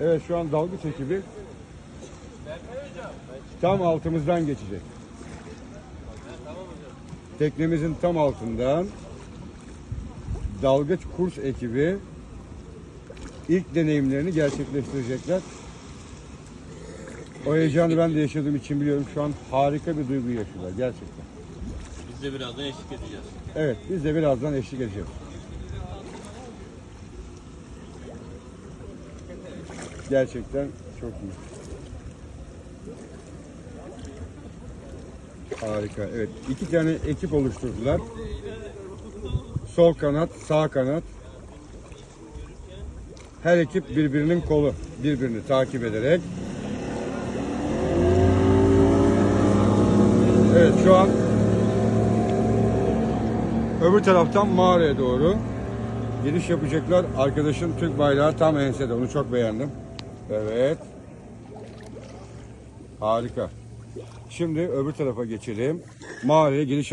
Evet şu an dalgıç ekibi tam altımızdan geçecek. Teknemizin tam altından dalgıç kurs ekibi ilk deneyimlerini gerçekleştirecekler. O heyecanı ben de yaşadığım için biliyorum. Şu an harika bir duygu yaşıyorlar gerçekten. Biz de birazdan eşlik edeceğiz. Evet biz de birazdan eşlik edeceğiz. Gerçekten çok iyi. Harika. Evet. iki tane ekip oluşturdular. Sol kanat, sağ kanat. Her ekip birbirinin kolu. Birbirini takip ederek. Evet şu an öbür taraftan mağaraya doğru giriş yapacaklar. Arkadaşın Türk bayrağı tam ensede. Onu çok beğendim. Evet. Harika. Şimdi öbür tarafa geçelim. Mağaraya giriş